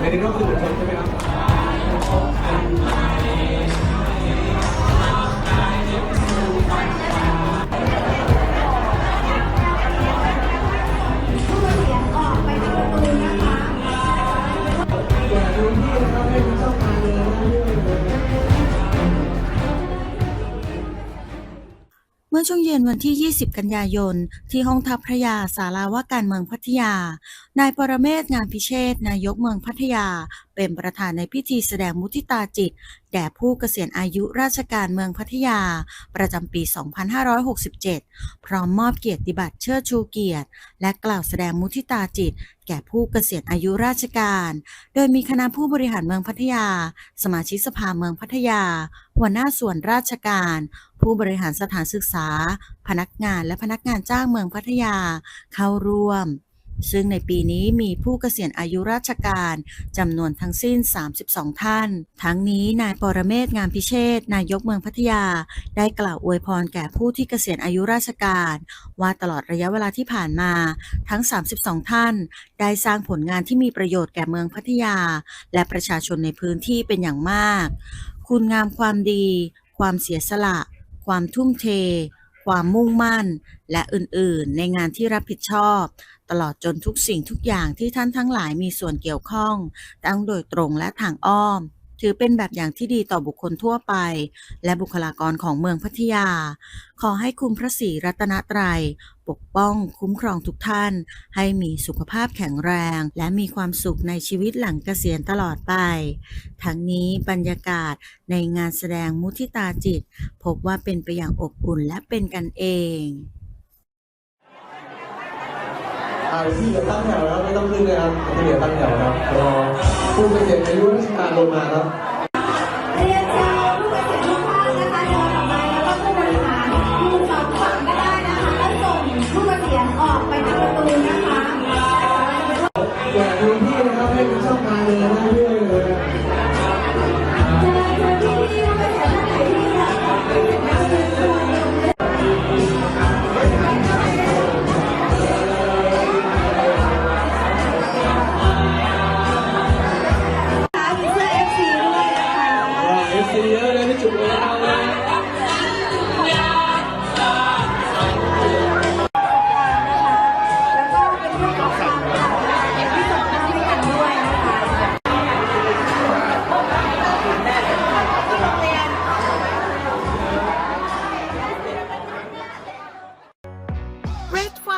ในนี้ก็คือบุคคลใช่ไหมครับ มื่อช่วงเย็นวันที่ 20 กันยายน ที่ห้องทัพพระยาสาราว่าการเมืองพัทยา นายปรเมศงานพิเชษนายกเมืองพัทยา เป็นประธานในพิธีแสดงมุทิตาจิต แด่ผู้เกษียณอายุราชการเมืองพัทยา ประจำปี 2567 พร้อมมอบเกียรติบัตรเชิดชูเกียรติ และกล่าวแสดงมุทิตาจิต แก่ผู้เกษียณอายุราชการ โดยมีคณะผู้บริหารเมืองพัทยา สมาชิกสภาเมืองพัทยา หัวหน้าส่วนราชการ ผู้บริหารสถานศึกษา พนักงานและพนักงานจ้างเมืองพัทยา เข้าร่วม ซึ่งในปีนี้มีผู้เกษียณอายุราชการจำนวนทั้งสิ้น 32 ท่าน ทั้งนี้นายปรเมศงามพิเชษนายกเมืองพัทยา ได้กล่าวอวยพรแก่ผู้ที่เกษียณอายุราชการ ว่าตลอดระยะเวลาที่ผ่านมา ทั้ง 32 ท่าน ได้สร้างผลงานที่มีประโยชน์แก่เมืองพัทยา และประชาชนในพื้นที่เป็นอย่างมาก คุณงามความดี ความเสียสละ ความทุ่มเท ความมุ่งมั่น และอื่นๆ ในงานที่รับผิดชอบ ตลอดจนทุกสิ่งทุกอย่างที่ท่านทั้งหลายมีส่วนเกี่ยวข้อง ทั้งโดยตรงและทางอ้อม ถือเป็นแบบอย่างที่ดีต่อบุคคลทั่วไป และบุคลากรของเมืองพัทยา ขอให้คุณพระศรีรัตนตรัย ปกป้องคุ้มครองทุกท่าน ให้มีสุขภาพแข็งแรง และมีความสุขในชีวิตหลังเกษียณตลอดไป ทั้งนี้บรรยากาศในงานแสดงมุทิตาจิต พบว่าเป็นไปอย่างอบอุ่นและเป็นกันเอง อ่าพี่จะตั้งแถวแล้วไม่ต้องขึ้นเลยครับพี่เหลือตั้งแถวครับรอผู้เกษียณอายุราชการลงมาครับ